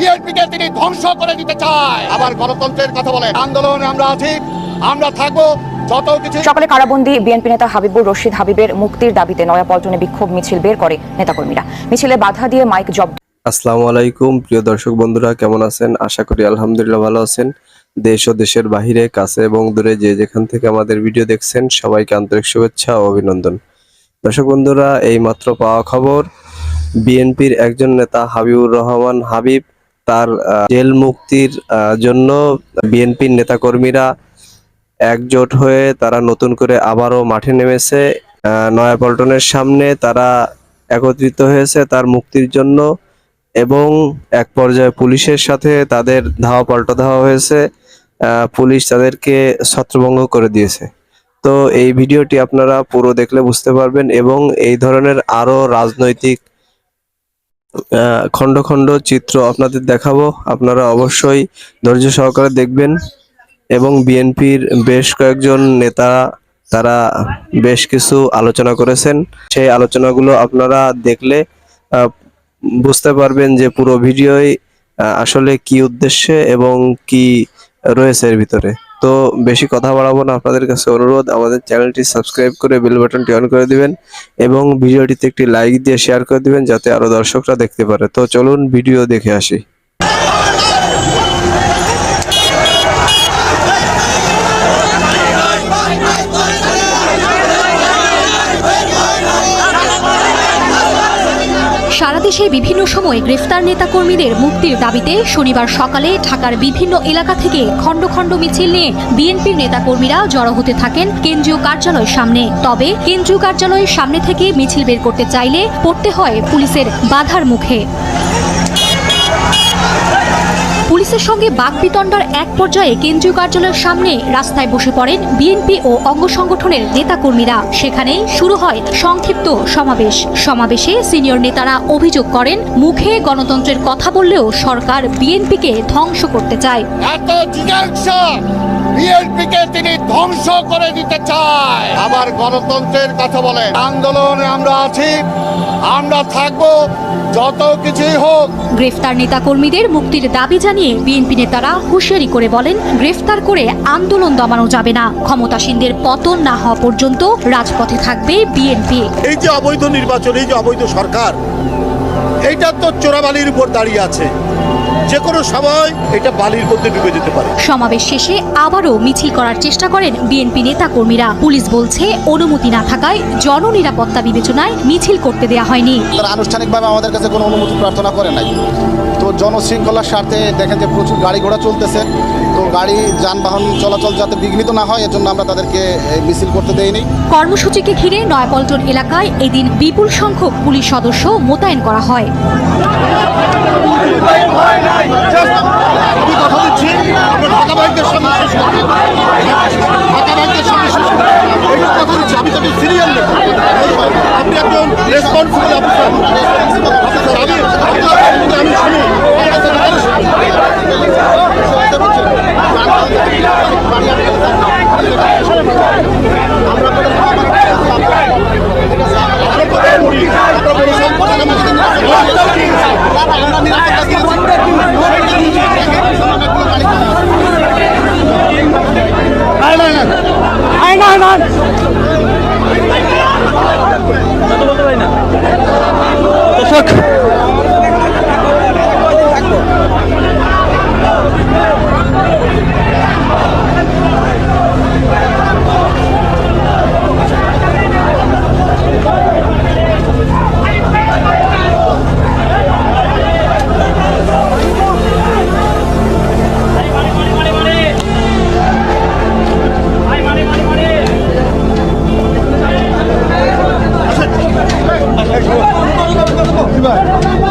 বিএনপিকে তিনি ধ্বংস করে দিতে চায়। আবার গণতন্ত্রের কথা বলে আন্দোলনে আমরা আছি আমরা থাকব সকালে কারাবন্দী বিএনপি নেতা হাবিবুর রশিদ হাবিবের মুক্তির দাবিতে নয়াপল্টনে বিক্ষোভ মিছিল বের করে নেতাকর্মীরা। মিছিলে বাধা দিয়ে মাইক জব্দ। আসসালামু আলাইকুম প্রিয় দর্শক বন্ধুরা কেমন আছেন? আশা করি আলহামদুলিল্লাহ ভালো আছেন। দেশ ও দেশের বাহিরে কাছে এবং দূরে যে যেখান থেকে আমাদের ভিডিও দেখছেন সবাইকে আন্তরিক শুভেচ্ছা ও অভিনন্দন। দর্শক বন্ধুরা এই মাত্র পাওয়া খবর বিএনপির একজন নেতা হাবিবুর রহমান হাবিব তার জেল মুক্তির জন্য বিএনপির নেতাকর্মীরা একজোট হয়ে তারা নতুন করে আবারও মাঠে নেমেছে। নয়াপল্টনের সামনে তারা একত্রিত হয়েছে তার মুক্তির জন্য এবং এক পর্যায়ে পুলিশের সাথে তাদের ধাওয়া পাল্টা ধাওয়া হয়েছে। পুলিশ তাদেরকে ছত্রভঙ্গ করে দিয়েছে। তো এই ভিডিওটি আপনারা পুরো দেখলে বুঝতে পারবেন এবং এই ধরনের আরও রাজনৈতিক খণ্ড খণ্ড চিত্র আপনাদের দেখাবো। আপনারা অবশ্যই ধৈর্য সহকারে দেখবেন এবং বিএনপির বেশ কয়েকজন নেতা, তারা বেশ কিছু আলোচনা করেছেন। সেই আলোচনাগুলো আপনারা দেখলে বুঝতে পারবেন যে পুরো ভিডিওই আসলে কি উদ্দেশ্যে এবং কি রয়েছে এর ভিতরে। তো বেশি কথা বাড়াবো না। আপনাদের কাছে অনুরোধ, আমাদের চ্যানেলটি সাবস্ক্রাইব করে বেল বাটনটি অন করে দিবেন এবং ভিডিওটিতে একটি লাইক দিয়ে শেয়ার করে দিবেন যাতে আরও দর্শকরা দেখতে পারে। তো চলুন ভিডিও দেখে আসি। সারা দেশে বিভিন্ন সময়ে গ্রেফতার নেতাকর্মীদের মুক্তির দাবিতে শনিবার সকালে ঢাকার বিভিন্ন এলাকা থেকে খণ্ড খণ্ড মিছিল নিয়ে বিএনপির নেতাকর্মীরা জড়ো হতে থাকেন কেন্দ্রীয় কার্যালয়ের সামনে। তবে কেন্দ্রীয় কার্যালয়ের সামনে থেকে মিছিল বের করতে চাইলে পড়তে হয় পুলিশের বাধার মুখে। পুলিশের সঙ্গে বাকবিতণ্ডার এক পর্যায়ে কেন্দ্রীয় কার্যালয়ের সামনে রাস্তায় বসে পড়েন বিএনপি ও অঙ্গ সংগঠনের নেতাকর্মীরা। সেখানেই শুরু হয় সংক্ষিপ্ত সমাবেশ। সমাবেশে সিনিয়র নেতারা অভিযোগ করেন, মুখে গণতন্ত্রের কথা বললেও সরকার বিএনপিকে ধ্বংস করতে চায়। ধ্বংস আবার গণতন্ত্রের কথা আন্দোলনে আমরা আছি, আমরা থাকব যত কিছুই হোক। গ্রেফতার নেতাকর্মীদের মুক্তির দাবি জানিয়ে বিএনপি নেতারা হুঁশিয়ারি করে বলেন গ্রেফতার করে আন্দোলন দমানো যাবে না। ক্ষমতাসীনদের পতন না হওয়া পর্যন্ত রাজপথে থাকবে বিএনপি। এই যে অবৈধ নির্বাচন এই যে অবৈধ সরকার এইটা তো চোরাবালির উপর দাঁড়িয়ে আছে। যে কোনো সময় এটা বালির মধ্যে ডুবে যেতে পারে। সমাবেশ শেষে আবারও মিছিল করার চেষ্টা করেন বিএনপি নেতাকর্মীরা। পুলিশ বলছে অনুমতি না থাকায় জননিরাপত্তা বিবেচনায় মিছিল করতে দেয়া হয়নি। তারা আনুষ্ঠানিকভাবে আমাদের কাছে কোনো অনুমতি প্রার্থনা করে নাই। তো জনশৃঙ্খলার স্বার্থে দেখেন যে প্রচুর গাড়ি ঘোড়া চলতেছে। গাড়ি যানবাহন চলাচল যাতে বিঘ্নিত না হয় এর জন্য আমরা তাদেরকে মিছিল করতে দেইনি কর্মসূচিকে ঘিরে নয়াপল্টন এলাকায় এদিন বিপুল সংখ্যক পুলিশ সদস্য মোতায়েন করা হয় আমি আমরা আন আন দর্শক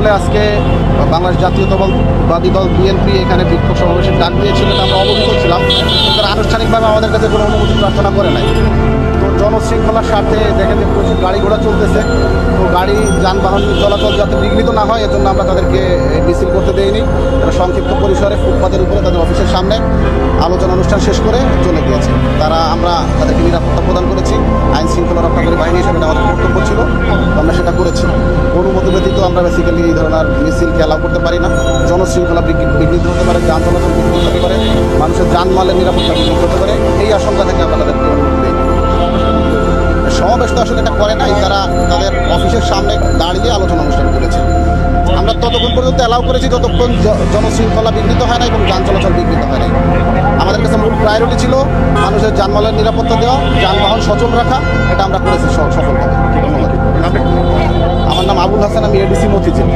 আমি আজকে বাংলাদেশ জাতীয়তাবাদী দল বিএনপি এখানে বিক্ষোভ সমাবেশের ডাক দিয়েছিল আমরা অবগত ছিলাম। তারা আনুষ্ঠানিকভাবে আমাদের কাছে কোনো অনুমতি প্রার্থনা করে নাই। তো জনশৃঙ্খলার স্বার্থে দেখেন যে প্রচুর গাড়ি ঘোড়া চলতেছে। তো গাড়ি যানবাহন চলাচল যাতে বিঘ্নিত না হয়, এজন্য আমরা তাদেরকে মিছিল করতে দেইনি। তারা সংক্ষিপ্ত পরিসরে ফুটপাতের উপরে তাদের অফিসের সামনে আলোচনা অনুষ্ঠান শেষ করে চলে গিয়েছে। তারা আমরা তাদেরকে নিরাপত্তা প্রদান করেছি। আইন শৃঙ্খলা রক্ষাকারী বাহিনী হিসেবে আমাদের কর্তব্য ছিল। আমরা সেটা করেছি। অনুমতি ব্যতীত আমরা বেসিক্যালি এই ধরনের মিছিলকে অ্যালাউ করতে পারি না। জনশৃঙ্খলা বিঘ্নিত হতে পারে, যান চলাচল বিঘ্নিত হতে পারে, মানুষের যানমালের নিরাপত্তা বিঘ্নিত হতে পারে। এই আশঙ্কা থেকে আমরা তাদেরকে সমাবেশ তো আসলে এটা করে নাই, তারা তাদের অফিসের সামনে দাঁড়িয়ে আলোচনা অনুষ্ঠান করেছে। আমরা ততক্ষণ পর্যন্ত অ্যালাউ করেছি যতক্ষণ জনশৃঙ্খলা বিঘ্নিত হয় না এবং যান চলাচল বিঘ্নিত হয় না আমাদের কাছে মূল প্রায়োরিটি ছিল মানুষের যানবাহনের নিরাপত্তা দেওয়া, যানবাহন সচল রাখা, এটা আমরা করেছি সফলভাবে। আমার নাম আবুল হাসান, আমি এডিসি মতিঝিল।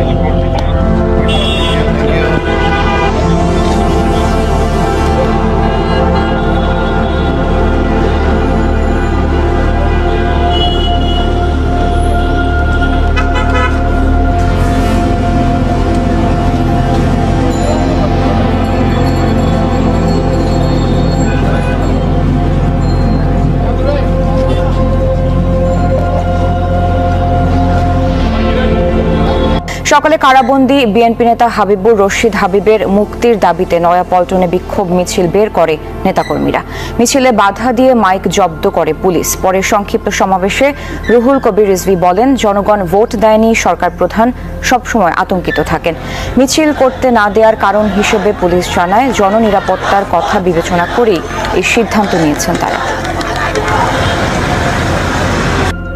সকালে কারাবন্দী বিএনপি নেতা হাবিবুর রশিদ হাবিবের মুক্তির দাবিতে নয়াপল্টনে বিক্ষোভ মিছিল বের করে নেতাকর্মীরা। মিছিলে বাধা দিয়ে মাইক জব্দ করে পুলিশ। পরে সংক্ষিপ্ত সমাবেশে রুহুল কবির রিজভি বলেন, জনগণ ভোট দেয়নি, সরকার প্রধান সবসময় আতঙ্কিত থাকেন। মিছিল করতে না দেওয়ার কারণ হিসেবে পুলিশ জানায়, জননিরাপত্তার কথা বিবেচনা করেই এই সিদ্ধান্ত নিয়েছেন তারা।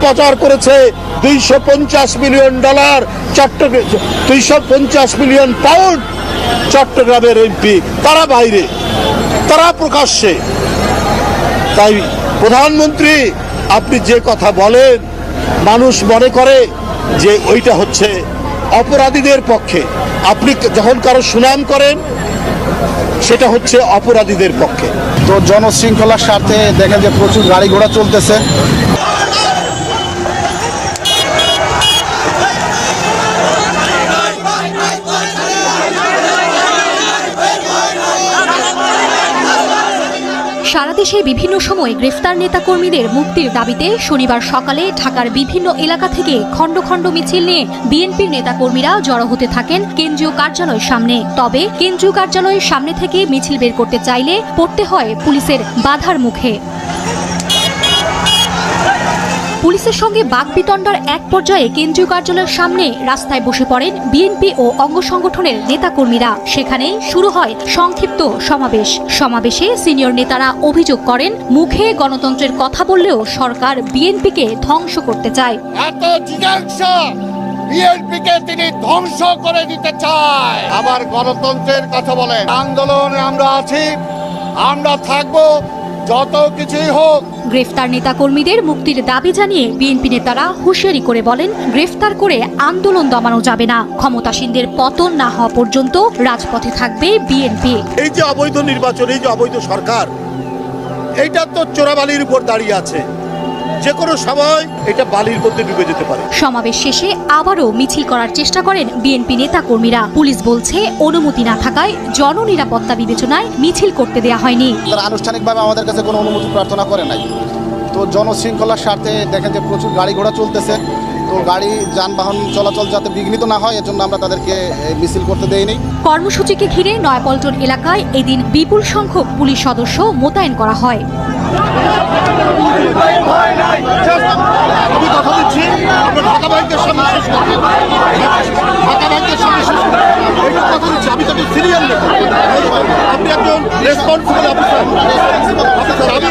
পাচার করেছে দুইশো পঞ্চাশ মিলিয়ন ডলার চট্টগ্রাম দুইশো পঞ্চাশ মিলিয়ন পাউন্ড চট্টগ্রামের এমপি। তারা বাইরে, তারা প্রকাশ্যে। তাই প্রধানমন্ত্রী, আপনি যে কথা বলেন, মানুষ মনে করে যে ওইটা হচ্ছে অপরাধীদের পক্ষে। আপনি যখন কারও সুনাম করেন, সেটা হচ্ছে অপরাধীদের পক্ষে। তো জনশৃঙ্খলার স্বার্থে দেখেন যে প্রচুর গাড়ি ঘোড়া চলতেছে। দেশে বিভিন্ন সময়ে গ্রেফতার নেতাকর্মীদের মুক্তির দাবিতে শনিবার সকালে ঢাকার বিভিন্ন এলাকা থেকে খণ্ড খণ্ড মিছিল নিয়ে বিএনপির নেতাকর্মীরা জড়ো হতে থাকেন কেন্দ্রীয় কার্যালয়ের সামনে। তবে কেন্দ্রীয় কার্যালয়ের সামনে থেকে মিছিল বের করতে চাইলে পড়তে হয় পুলিশের বাধার মুখে। পুলিশের সঙ্গে বাকবিতণ্ডার এক পর্যায়ে কেন্দ্রীয় কার্যালয়ের সামনে রাস্তায় বসে পড়েন বিএনপি ও অঙ্গ সংগঠনের নেতাকর্মীরা। সেখানেই শুরু হয় সংক্ষিপ্ত সমাবেশ। সমাবেশে সিনিয়র নেতারা অভিযোগ করেন, মুখে গণতন্ত্রের কথা বললেও সরকার বিএনপিকে ধ্বংস করতে চায়। বিএনপিকে তিনি ধ্বংস করে দিতে চায়। আবার গণতন্ত্রের কথা বলেন। আন্দোলনে আমরা আছি, আমরা থাকব যত কিছুই হোক। গ্রেফতার নেতাকর্মীদের মুক্তির দাবি জানিয়ে বিএনপি নেতারা হুঁশিয়ারি করে বলেন গ্রেফতার করে আন্দোলন দমানো যাবে না। ক্ষমতাসীনদের পতন না হওয়া পর্যন্ত রাজপথে থাকবে বিএনপি। এই যে অবৈধ নির্বাচন এই যে অবৈধ সরকার এইটা তো চোরাবালির উপর দাঁড়িয়ে আছে। যে কোনো সময় এটা বালির মধ্যে ডুবে যেতে পারে। সমাবেশ শেষে আবারও মিছিল করার চেষ্টা করেন বিএনপি নেতাকর্মীরা। পুলিশ বলছে অনুমতি না থাকায় জননিরাপত্তা বিবেচনায় মিছিল করতে দেয়া হয়নি। তারা আনুষ্ঠানিকভাবে আমাদের কাছে কোনো অনুমতি প্রার্থনা করে নাই। তো জনশৃঙ্খলার স্বার্থে দেখেন যে প্রচুর গাড়ি ঘোড়া চলতেছে। তো গাড়ি যানবাহন চলাচল যাতে বিঘ্নিত না হয় এজন্য আমরা তাদেরকে মিছিল করতে দেইনি কর্মসূচিকে ঘিরে নয়াপল্টন এলাকায় এদিন বিপুল সংখ্যক পুলিশ সদস্য মোতায়েন করা হয় আমি আমি আপনি একজন রেসপন্সিবল অফিসার আমি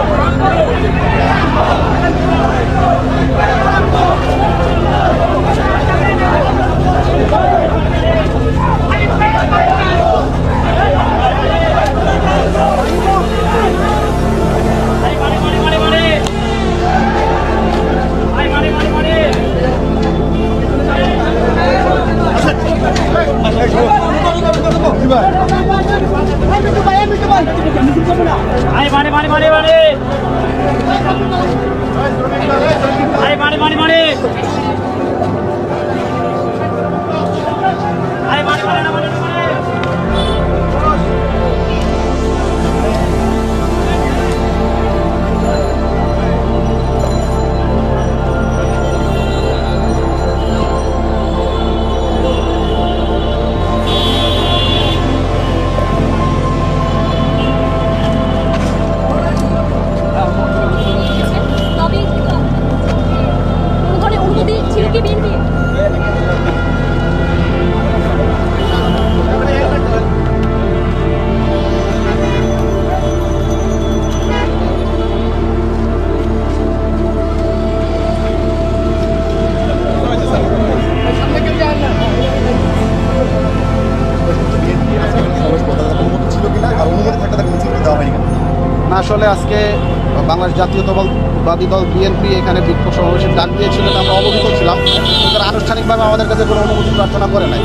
মারে মারে মারে মারে আরে মারে মারে মারে আরে মারে মারে মারে আসলে আজকে বাংলাদেশ জাতীয়তাবাদী দল বিএনপি এখানে বিক্ষোভ সমাবেশের ডাক দিয়েছিলেন আমরা অবহিত ছিলাম। তারা আনুষ্ঠানিকভাবে আমাদের কাছে কোনো অনুমতি প্রার্থনা করে নাই।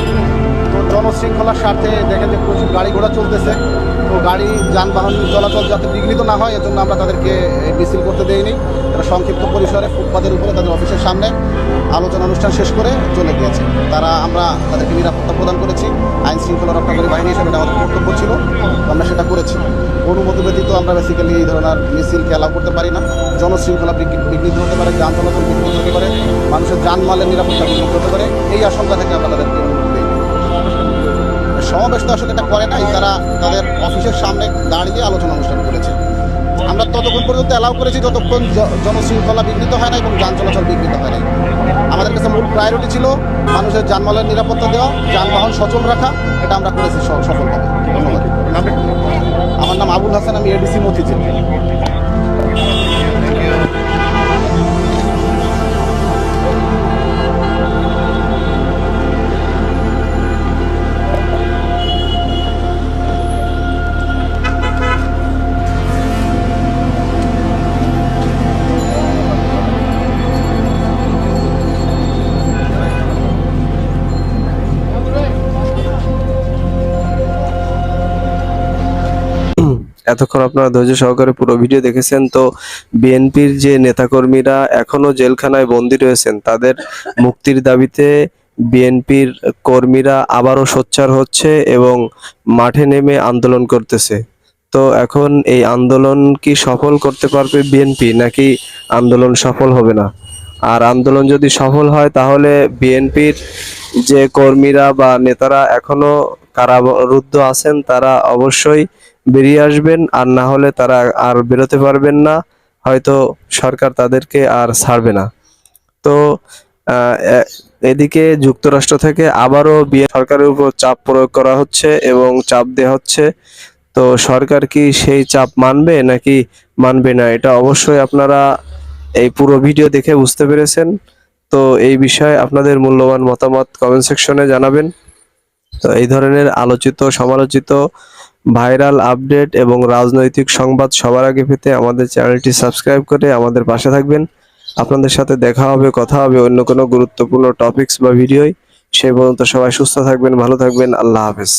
তো জনশৃঙ্খলার স্বার্থে দেখেন যে প্রচুর গাড়ি ঘোড়া চলতেছে। গাড়ি, যানবাহন চলাচল যাতে বিঘ্নিত না হয়, এজন্য আমরা তাদেরকে মিছিল করতে দেইনি। তারা সংক্ষিপ্ত পরিসরে ফুটপাতের উপরে তাদের অফিসের সামনে আলোচনা অনুষ্ঠান শেষ করে চলে গিয়েছে। তারা, আমরা তাদেরকে নিরাপত্তা প্রদান করেছি, আইন শৃঙ্খলা রক্ষাকারী বাহিনী হিসেবে এটা আমাদের কর্তব্য ছিল, আমরা সেটা করেছি। অনুমতি ব্যতীত আমরা বেসিক্যালি এই ধরনের মিছিলকে অ্যালাউ করতে পারি না। জনশৃঙ্খলা বিঘ্নিত হতে পারে যান চলাচল বিঘ্নিত হতে পারে, মানুষের যানমালের নিরাপত্তা বিঘ্নিত হতে পারে, এই আশঙ্কা থেকে আমরা তাদেরকে সমাবেশ তো আসলে এটা করে নাই তারা তাদের অফিসের সামনে দাঁড়িয়ে আলোচনা অনুষ্ঠান করেছে। আমরা ততক্ষণ পর্যন্ত অ্যালাউ করেছি যতক্ষণ জনশৃঙ্খলা বিঘ্নিত হয় না এবং যান চলাচল বিঘ্নিত হয় না আমাদের কাছে মূল প্রায়োরিটি ছিল মানুষের যানবাহনের নিরাপত্তা দেওয়া যানবাহন সচল রাখা এটা আমরা করেছি সফলভাবে। ধন্যবাদ। আমার নাম আবুল হাসান আমি এডিসি মতিঝিল। এতক্ষণ আপনারা ধৈর্য সহকারে পুরো ভিডিও দেখেছেন, তো বিএনপির যে নেতাকর্মীরা এখনও জেলখানায় বন্দী রয়েছেন, তাদের মুক্তির দাবিতে বিএনপির কর্মীরা আবারও সোচ্চার হচ্ছে এবং মাঠে নেমে আন্দোলন করতেছে। তো এখন এই আন্দোলন কি সফল করতে পারবে বিএনপি, নাকি আন্দোলন সফল হবে না? আর আন্দোলন যদি সফল হয়, তাহলে বিএনপির যে কর্মীরা বা নেতারা এখনও কারারুদ্ধ আছেন, তারা অবশ্যই বেরিয়ে আসবেন, আর না হলে তারা আর বেরোতে পারবেন না। হয়তো সরকার তাদেরকে আর ছাড়বে না। তো এদিকে যুক্তরাষ্ট্র থেকে আবারও বিয়ে সরকারের উপর চাপ প্রয়োগ করা হচ্ছে এবং চাপ দেওয়া হচ্ছে। তো, সরকার কি সেই চাপ মানবে নাকি মানবে না, এটা অবশ্যই আপনারা এই পুরো ভিডিও দেখে বুঝতে পেরেছেন। তো, এই বিষয়ে আপনাদের মূল্যবান মতামত কমেন্ট সেকশনে জানাবেন। তো, এই ধরনের আলোচিত, সমালোচিত ভাইরাল আপডেট এবং রাজনৈতিক সংবাদ সবার আগে পেতে আমাদের চ্যানেলটি সাবস্ক্রাইব করে আমাদের পাশে থাকবেন। আপনাদের সাথে দেখা হবে, কথা হবে অন্য কোনো গুরুত্বপূর্ণ টপিকস বা ভিডিওয় সেই পর্যন্ত সবাই সুস্থ থাকবেন, ভালো থাকবেন। আল্লাহ হাফেজ।